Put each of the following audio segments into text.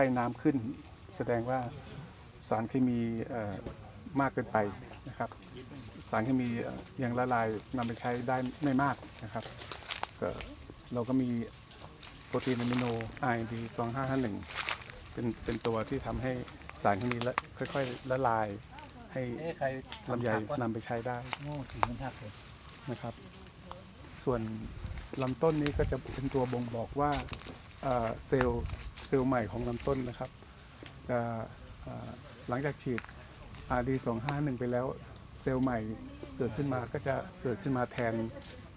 ไคร่น้ำขึ้น แสดงว่าสารเคมีมากเกินไปนะครับ สารเคมียังละลายนำไปใช้ได้ไม่มากนะครับเราก็มีโปรตีนอะมิโน RNP 2551เป็นเป็นตัวที่ทำให้สารเคมีละค่อยๆละลาย ให้ลำไยนำไปใช้ได้โง่ถึงมันเลยนะครับ ส่วนลำต้นนี้ก็จะเป็นตัวบ่งบอกว่า เอ่อเซลล์เซลล์ใหม่ของลำต้นนะครับจะเอ่อหลังจากฉีด RD 251 ไปแล้วเซลล์ใหม่เกิดขึ้นมาก็จะเกิดขึ้นมาแทน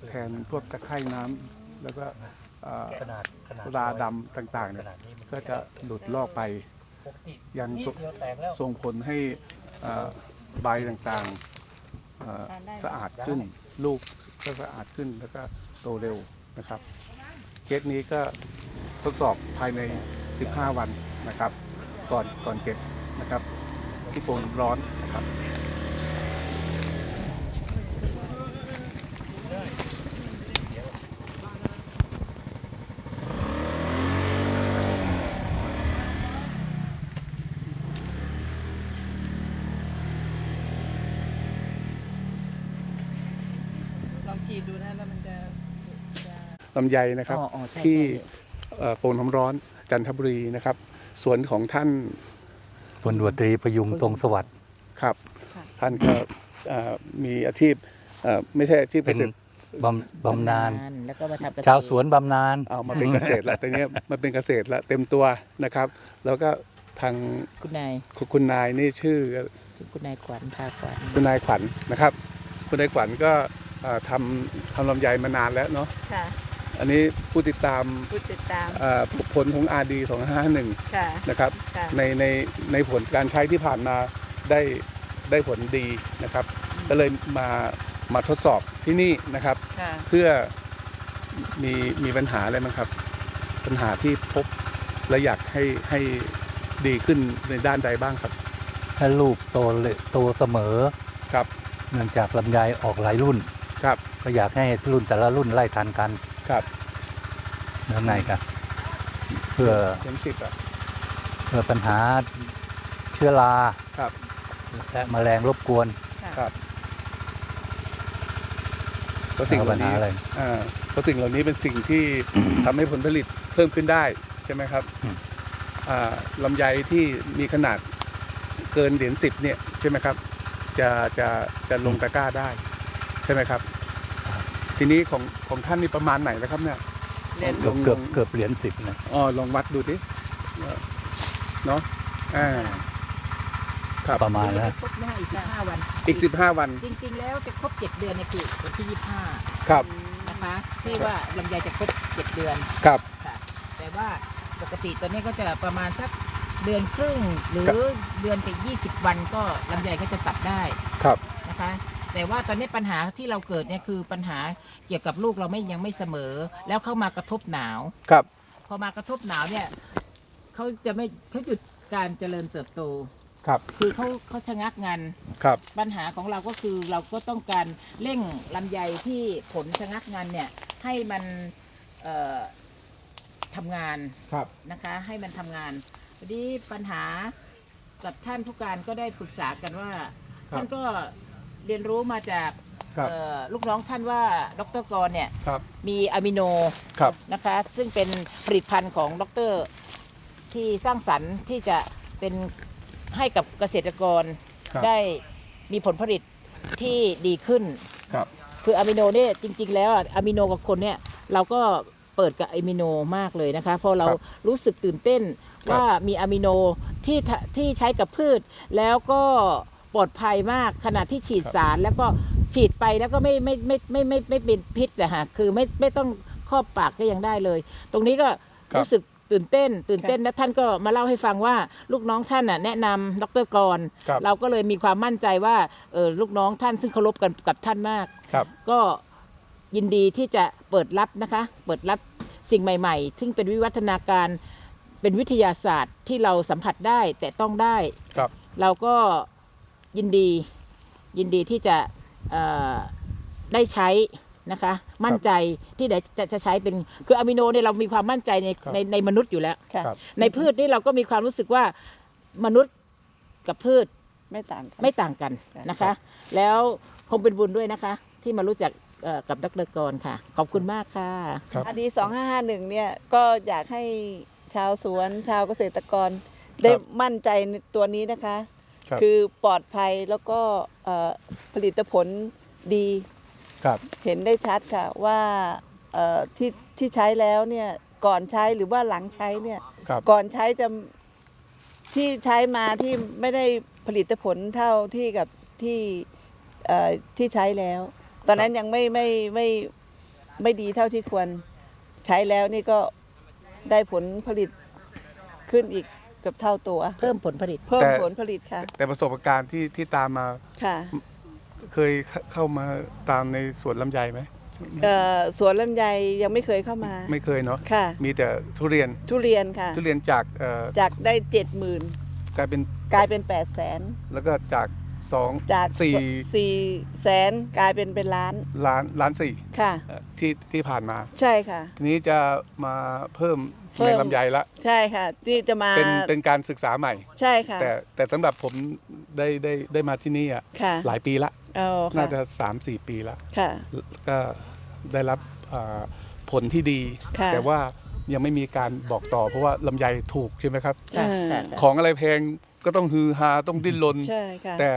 แทนพวกตะไคร่น้ำแล้วก็เอ่อขนาดขนาดราดำต่างๆขเนี่ยนาดนี้มันก็จะหลุดลอกไปปกติยังนิส่ดงเดียวแตกแล้วส่งผลให้เอ่อใบต่างๆเอ่อสะอาดขึ้น ลูกก็สะอาดขึ้นแล้วก็โตเร็วนะครับ เคสนี้ก็ ทดสอบภายใน 15 วันนะครับ ก่อนก่อนเก็บนะครับ ที่โป่งร้อนนะครับลองฉีดดูนะแล้วมันจะจะลำไยนะครับอ๋ออ๋อใช่ที่ใช่เอ่อ โป่งน้ำร้อนจันทบุรีนะครับ สวนของท่านพลตำรวจตรีประยุงตรงสวัสดิ์ครับค่ะท่านก็เอ่อมีอาชีพเอ่อไม่ใช่อาชีพเกเป็นษตรบำบำนาญแล้วก็มาทำเกษตรชาวสวนบำนาญเอามาเป็นเกษตรแล้วแต่เนี้ยมาเป็นเกษตรแล้วเต็มตัวนะครับ แล้วก็ทางคุณนายคุณนายนี่ชื่อคุณนายขวัญพาขวัญคุณนายขวัญนะครับ คุณนายขวัญก็เอ่อทำทำลำไยมานานแล้วเนาะค่ะ อันนี้ผู้ติดตามผู้ติดตามเอ่อผลของ RD 251ค่ะ นะครับ ค่ะ ในในในผลการใช้ที่ผ่านมาได้ได้ผลดีนะครับ ก็เลยมามาทดสอบที่นี่นะครับ ค่ะ เพื่อมีมีปัญหาอะไรบ้างครับ ปัญหาที่พบและอยากให้ให้ดีขึ้นในด้านใดบ้างครับให้ลูกโตเลยโตเสมอ ครับเนื่องจากลำไยออกหลายรุ่น ครับก็อยากให้รุ่นแต่ละรุ่นไล่ทันกัน ครับเนื่องในกันเพื่อเข็มสิบอะเพื่อปัญหาเชื้อราครับ และแมลงรบกวนครับเพราะสิ่งแล้วเหปัล่าญหานี้อะไรอ่าเพราะสิ่งเหล่านี้เป็นสิ่งที่ทำให้ผลผลิตเพิ่มขึ้นได้ใช่ไหมครับอืมอ่าลำไยที่มีขนาดเกินเหรียญสิบเนี่ยใช่ไหมครับ จะจะจะลงตะกร้าได้ ใช่ไหมครับ ทีนี้ของของท่านนี่ประมาณไหนนะครับเนี่ยเรียนเกือบเกือบเกือบเหรียญสิบนะอ๋อลองวัดดูดิเนาะอ่าครับประมาณแล้ว ครบไม่ให้อีกสิบห้าวัน อีกสิบห้าวัน จริง ๆ แล้วจะครบเจ็ดเดือนในคือวันที่ยี่สิบห้าครับ นะคะที่ว่าลำไยจะครบเจ็ดเดือนครับ ค่ะ แต่ว่าปกติตัวนี้ก็จะประมาณสักเดือนครึ่งหรือเดือนกับยี่สิบวันก็ลำไยก็จะตัดได้ครับ นะคะ แต่ว่าตอนนี้ปัญหาที่เราเกิดเนี่ยคือปัญหาเกี่ยวกับลูกเราไม่ยังไม่เสมอ แล้วเข้ามากระทบหนาว ครับ พอมากระทบหนาวเนี่ยเขาจะไม่เขาหยุดการเจริญเติบโต ครับ คือเขาเขาชะงักงานครับ ปัญหาของเราก็คือเราก็ต้องการเร่งลำไยที่ผลชะงักงานเนี่ยให้มันเอ่อทำงานครับ นะคะ ให้มันทำงานวันนี้ปัญหากับท่านผู้การก็ได้ปรึกษากันว่า ครับ ท่านก็ เรียนรู้มาจากครับเอ่อลูกน้องท่านว่าดรกรเนี่ยครับมีอะมิโนครับ นะคะ ซึ่งเป็นผลิตภัณฑ์ของดรที่สร้างสรรค์ที่จะเป็นให้กับเกษตรกรครับ ได้มีผลผลิตที่ดีขึ้น ครับ คืออะมิโนเนี่ยจริงๆ แล้วอะอะมิโนกับคนเนี่ยเราก็เปิดกับอะมิโนมากเลยนะคะเพราะเราครับรู้สึกตื่นเต้นครับว่ามีอะมิโนที่ทะที่ใช้กับพืช แล้วก็ ปลอดภัยมากขณะที่ฉีดสารแล้วก็ฉีดไปแล้วก็ไม่ไม่ไม่ไม่ไม่ไม่เป็นพิษนะฮะคือไม่ไม่ต้องครอบปากก็ยังได้เลย ตรงนี้ก็ครับ รู้สึกตื่นเต้น ตื่นเต้นและท่านก็มาเล่าให้ฟังว่าลูกน้องท่านน่ะแนะนำดรกร ครับเราก็เลยมีความมั่นใจว่าเออลูกน้องท่านซึ่งเคารพกันกับท่านมาก ครับ ก็ยินดีที่จะเปิดรับนะคะ เปิดรับสิ่งใหม่ ๆ ซึ่งเป็นวิวัฒนาการเป็นวิทยาศาสตร์ที่เราสัมผัสได้แต่ต้องได้ ครับ เราก็ ยินดียินดีที่จะเอ่อได้ใช้นะคะ มั่นใจที่เดี๋ยวจะจะใช้เป็นคืออะมิโนเนี่ยเรามีความมั่นใจในครับในในมนุษย์อยู่แล้วค่ะครับ ในพืชนี่เราก็มีความรู้สึกว่ามนุษย์กับพืชไม่ต่างกัน ไม่ต่างกันนะคะแล้วคงเป็นบุญด้วยนะคะ ที่มารู้จักเอ่อกับดรกรค่ะ ขอบคุณมากค่ะ ครับ อันนี้2551เนี่ยก็อยากให้ชาวสวนชาวเกษตรกรได้มั่นใจในตัวนี้นะคะ ครับ คือปลอดภัยแล้วก็เอ่อผลิตผลดีครับ เห็นได้ชัดค่ะว่าเอ่อที่ที่ใช้แล้วเนี่ยก่อนใช้หรือว่าหลังใช้เนี่ย ครับ ก่อนใช้จะที่ใช้มาที่ไม่ได้ผลิตผลเท่าที่กับที่เอ่อที่ใช้แล้ว ตอนนั้นยังไม่ไม่ไม่ไม่ดีเท่าที่ควรใช้แล้วนี่ก็ได้ผลผลิตขึ้นอีก เกือบเท่าตัว เพิ่มผลผลิต เพิ่มแต่ ผลผลิตค่ะ แต่ประสบการณ์ที่ที่ตามมาค่ะเคยเข้าเข้ามาตามในสวนลำไยไหมเอ่อสวนลำไยยังไม่เคยเข้ามา ไม่เคยเนาะค่ะ มีแต่ทุเรียนทุเรียนค่ะ ทุเรียนจากเอ่อจากได้เจ็ดหมื่นกลายเป็นกลายเป็นแปดแสนแล้วก็จากสองจากสี่สี่แสนกลายเป็นเป็นล้านล้านล้านสี่ค่ะ เอ่อที่ที่ผ่านมา ใช่ค่ะ ทีนี้จะมาเพิ่ม เพิ่ในมลำไยละใช่ค่ะ ที่จะมาเป็นเป็นการศึกษาใหม่ ใช่ค่ะแต่แต่สำหรับผมได้ได้ได้มาที่นี่อะค่ะหลายปีละ เอาน่าค่ะจะสามสี่ปีละค่ะ ก็ได้รับอ่าผลที่ดี ค่ะ แต่ว่ายังไม่มีการบอกต่อ เพราะว่าลำไยถูกใช่ไหมครับ ค่ะเออค่ะ ของอะไรแพงก็ต้องฮือฮาต้องดิ้นรนใช่ค่ะแต่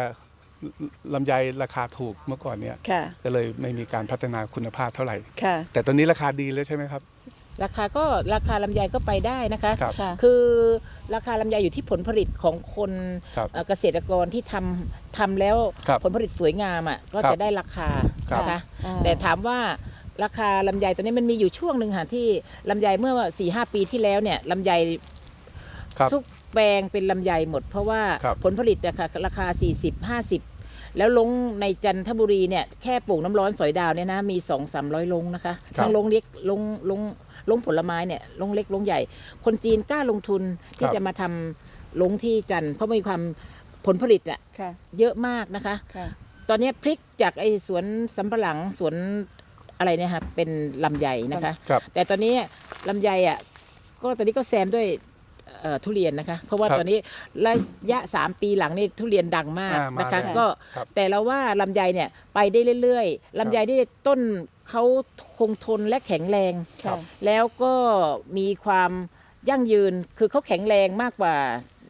ลำไยราคาถูกเมื่อก่อนเนี่ย ค่ะก็เลยไม่มีการพัฒนาคุณภาพเท่าไหร่ ค่ะ แต่ตอนนี้ราคาดีแล้วใช่ไหมครับ ราคาก็ราคาลำไยก็ไปได้นะคะครับ ค่ะคือราคาลำไยอยู่ที่ผลผลิตของคนครับเอ่อเกษตรกรที่ทำทำแล้วครับผลผลิตสวยงามอะก็ครับจะได้ราคาครับ นะคะ อ่า แต่ถามว่าราคาลำไยตอนนี้มันมีอยู่ช่วงหนึ่งค่ะที่ลำไยเมื่อ4ีหปีที่แล้วเนี่ยลำไยครับ ทุกแปลงเป็นลำไยหมด เพราะว่าครับผลผลิตอะค่ะราคา 40 50 แล้วลงในจันทบุรีเนี่ยแค่ปลูกน้ำร้อนสอยดาวเนี่ยนะมี 2 3 0 0ลงนะคะครับ ทั้งลงเล็กลงลง ลงผลไม้เนี่ยลงเล็กลงใหญ่ คนจีนกล้าลงทุนที่ครับจะมาทำลงที่จันทร์เพราะมีความผลผลิตอะค่ะเยอะมากนะคะค่ะตอนนี้พลิกจากไอ้สวนสำปะหลังสวนอะไรเนี่ยค่ะเป็นลำไยนะคะครับแต่ตอนนี้ลำไยอะก็ตอนนี้ก็แซมด้วยเอ่อทุเรียนนะคะ เพราะว่าครับตอนนี้ระยะสามปีหลังนี่ทุเรียนดังมากอ่ามานะคะแล้วก็ครับแต่เราว่าลำไยเนี่ยไปได้เรื่อยๆลำไยที่ต้น เขาคงทนและแข็งแรง ครับ แล้วก็มีความยั่งยืน คือเขาแข็งแรงมากกว่า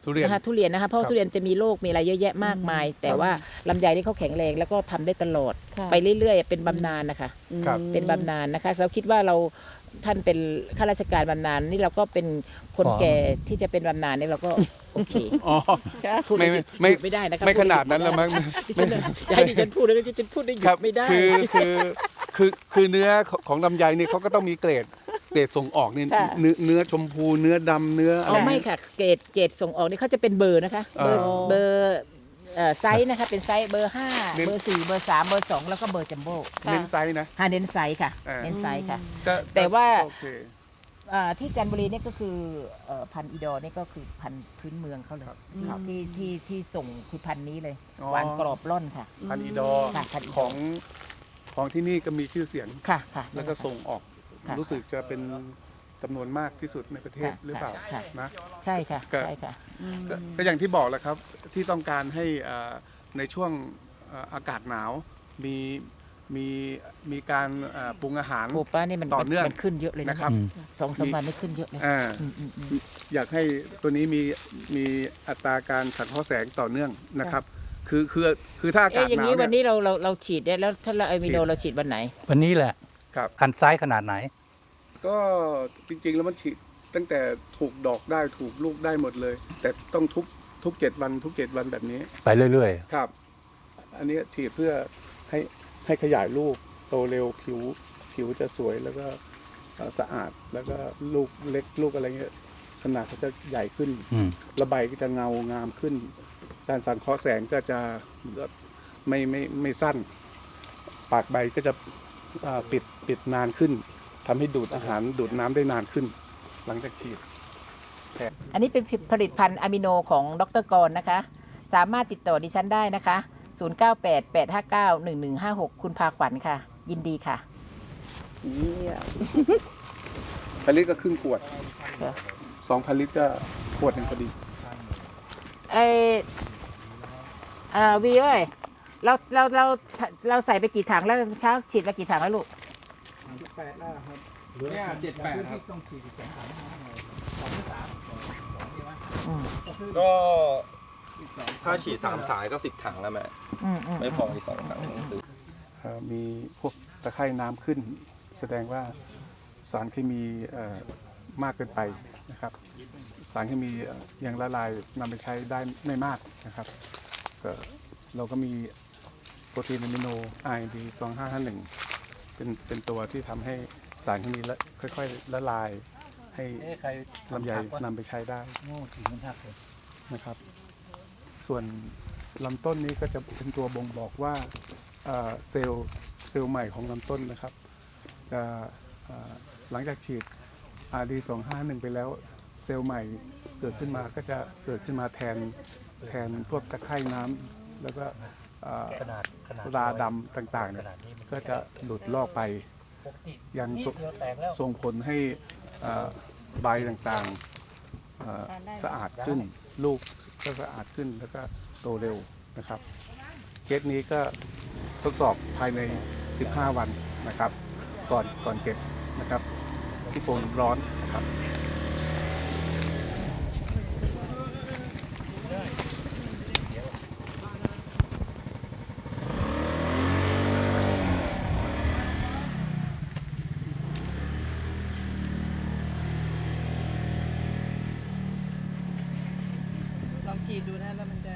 ทุเรียน นะคะทุเรียนนะคะ เพราะครัว่าบทุเรียนจะมีโรคมีอะไรเยอะแยะมากมาย แต่ว่าลำไยนี่เขาแข็งแรงแล้วก็ทำได้ตลอด ค่ะไปเรื่อยๆ เป็นบำนาญนะคะ ครับเป็นบำนาญนะคะ เราคิดว่าเราท่านเป็นข้าราชการบำนาญนี่เราก็เป็นคนอ๋อแก่ที่จะเป็นบำนาญนี่เราก็โอเคอ๋อค่ะพูดไม่ไม่ไม่ ไม่ได้นะคะไม่พูขนาดนั้นแล้วมั้ง ดิฉันอย่าให้ดิฉันพูดแล้วดิฉันพูดได้หยุครับดไม่ได้ คือคือ คือคือเนื้อของของลำไยนี่เขาก็ต้องมีเกรดเกรดส่งออกนี่ค่ะ เนื้อเนื้อชมพูเนื้อดำเนื้ออะอ๋ไรอไม่ค่ะเกรดเกรดส่งออกนี่เขาจะเป็นเบอร์นะคะ เบอร์อ๋อ เบอร์เอ่อไซส์นะคะเป็นไซส์เบอร์ห้าเน้น เบอร์สี่เบอร์สามเบอร์สองแล้วก็เบอร์จัมโบ้เน้นไซส์นะ ฮาเน้นไซส์ค่ะอ่า เน้นไซส์ค่ะก็แต่ว่า โอเค อ่าที่จันทบุรีเนี่ยก็คือเอ่อพันธุ์อีดอร์นี่ก็คือพันธุ์พื้นเมืองเขาเลยครับที่ที่ที่ส่งคือพันธุ์นี้เลยอ๋อ หวานกรอบร่อนค่ะ พันอีดอค่ะพันอีดอของ ของที่นี่ก็มีชื่อเสียง ค่ะค่ะ แล้วก็ส่งออก ค่ะรู้สึกจะเป็นจำนวนมากที่สุดในประเทศค่ะหรือเปล่าค่ะ นะ ใช่ค่ะ ก็ ใช่ค่ะก็ก็อย่างที่บอกแหละครับที่ต้องการให้อ่าในช่วงอ่าอากาศหนาวมีมีมีการอ่าปรุงอาหาร โอ้ป้านี่มันต่อเนื่องมันขึ้นเยอะเลยนะนะครับ อืม สองสามวันนี่ขึ้นเยอะเลยอ่าอืมอืมอืม อยากให้ตัวนี้มีมีอัตราการสังเคราะห์แสงต่อเนื่องนะครับ คือคือคือถ้าอาเอ๊ะกาศอย่างหนาวนี้วันเนี่ยนี้เราเราเราฉีดได้แล้วถ้าเราไอมิโนฉีดเราฉีดวันไหน วันนี้แหละครับ คันไซส์ขนาดไหน ก็จริงๆแล้วมันฉีดตั้งแต่ถูกดอกได้ถูกลูกได้หมดเลย แต่ต้องทุกทุกเจ็ดวันทุกเจ็ดวันแบบนี้ไปเรื่อยครับ อันนี้ฉีดเพื่อให้ให้ขยายลูกโตเร็วผิวผิวจะสวยแล้วก็เอ่อสะอาดแล้วก็ลูกเล็กลูกอะไรเงี้ยขนาดเขาจะใหญ่ขึ้น ๆ อืม ระใบก็จะเงางามขึ้น การสังเคราะห์แสงก็จะไม่ไม่ไม่สั้น ปากใบก็จะอ่าปิดปิดนานขึ้นทำให้ดูดอาหารดูดน้ำได้นานขึ้น หลังจากฉีดอันนี้เป็นผลิตภัณฑ์อะมิโนของดรกรนะคะ สามารถติดต่อดิฉันได้นะคะ 0988591156 คุณพาขวัญค่ะ ยินดีค่ะเยี่ยมพันลิตรก็ครึ่งขวดค่ะสองพันลิตรก็ขวดหนึ่งพอดีไอ อ่าวีเอ้ยเราเราเราเราใส่ไปกี่ถังแล้วเช้าฉีดไปกี่ถังแล้วลูกเนี่ยเจ็ดแปดครับอืมก็ถ้าฉีดสามสายก็สิบถังแล้วแม่อืมอืมไม่พออีกสองถังซื้อเอ่อมีพวกตะไคร่น้ำขึ้น แสดงว่าสารเคมีเอ่อมากเกินไปนะครับ สารเคมีเอ่อยังละลายนำไปใช้ได้ไม่มากนะครับ ก็เราก็มีโปรตีนอะมิโน RND 2551เป็นเป็นตัวที่ทำให้สารเคมีละค่อยๆละลาย ให้เอ๊ะใครลำไยนำไปใช้ได้โง่ถึงมันหักเลยนะครับ ส่วนลำต้นนี้ก็จะเป็นตัวบ่งบอกว่าเอ่อเซลล์เซลล์ใหม่ของลำต้นนะครับจะเอ่อหลังจากฉีด RD 251 ไปแล้ว เซลล์ใหม่เกิดขึ้นมาก็จะเกิดขึ้นมาแทนแทนพวกตะไคร่น้ำแล้วก็เอ่อขนาดขนาดราดำต่างๆขเนี่ยนาดนี้มันก็จะหลุดลอกไปปกติยังนิส่ดงเดียวแตกแล้วส่งผลให้เอ่อใบต่างๆเอ่อสะอาดขึ้น ลูกก็สะอาดขึ้นแล้วก็โตเร็วนะครับ เคสนี้ก็ทดสอบภายใน 15 วันนะครับ ก่อนก่อนเก็บนะครับ ที่โปนร้อนนะครับ ขีดดูนะแล้วมันจะ